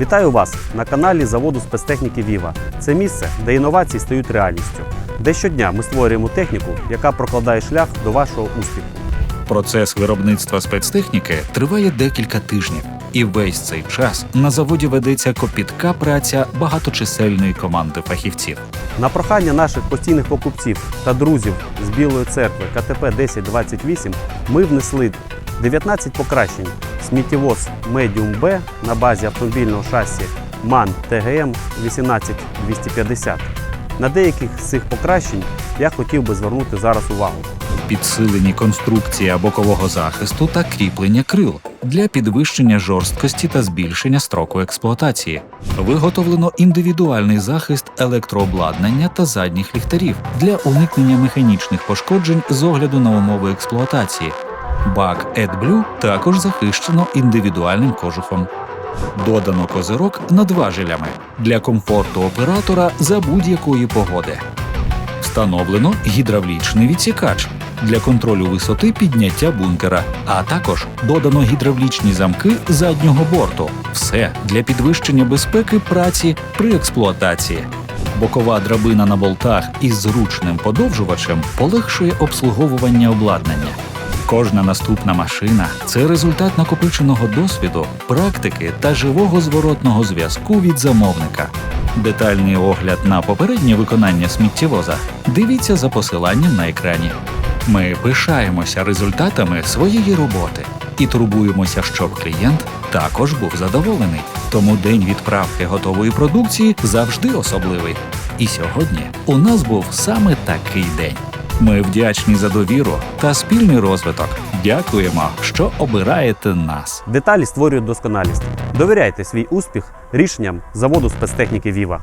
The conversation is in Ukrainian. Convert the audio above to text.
Вітаю вас на каналі заводу спецтехніки Віва. Це місце, де інновації стають реальністю, де щодня ми створюємо техніку, яка прокладає шлях до вашого успіху. Процес виробництва спецтехніки триває декілька тижнів, і весь цей час на заводі ведеться копітка праця багаточисельної команди фахівців. На прохання наших постійних покупців та друзів з Білої церкви КТП 1028 ми внесли 19 покращень сміттєвоз Medium B на базі автомобільного шасі MAN TGM 18250. На деяких з цих покращень я хотів би звернути зараз увагу. Підсилені конструкція бокового захисту та кріплення крил для підвищення жорсткості та збільшення строку експлуатації. Виготовлено індивідуальний захист електрообладнання та задніх ліхтарів для уникнення механічних пошкоджень з огляду на умови експлуатації. Бак AdBlue також захищено індивідуальним кожухом. Додано козирок над важелями для комфорту оператора за будь-якої погоди. Встановлено гідравлічний відсікач для контролю висоти підняття бункера, а також додано гідравлічні замки заднього борту. Все для підвищення безпеки праці при експлуатації. Бокова драбина на болтах із зручним подовжувачем полегшує обслуговування обладнання. Кожна наступна машина це результат накопиченого досвіду, практики та живого зворотного зв'язку від замовника. Детальний огляд на попереднє виконання сміттєвоза дивіться за посиланням на екрані. Ми пишаємося результатами своєї роботи і турбуємося, щоб клієнт також був задоволений. Тому день відправки готової продукції завжди особливий. І сьогодні у нас був саме такий день. Ми вдячні за довіру та спільний розвиток. Дякуємо, що обираєте нас. Деталі створюють досконалість. Довіряйте свій успіх рішенням заводу спецтехніки Віва.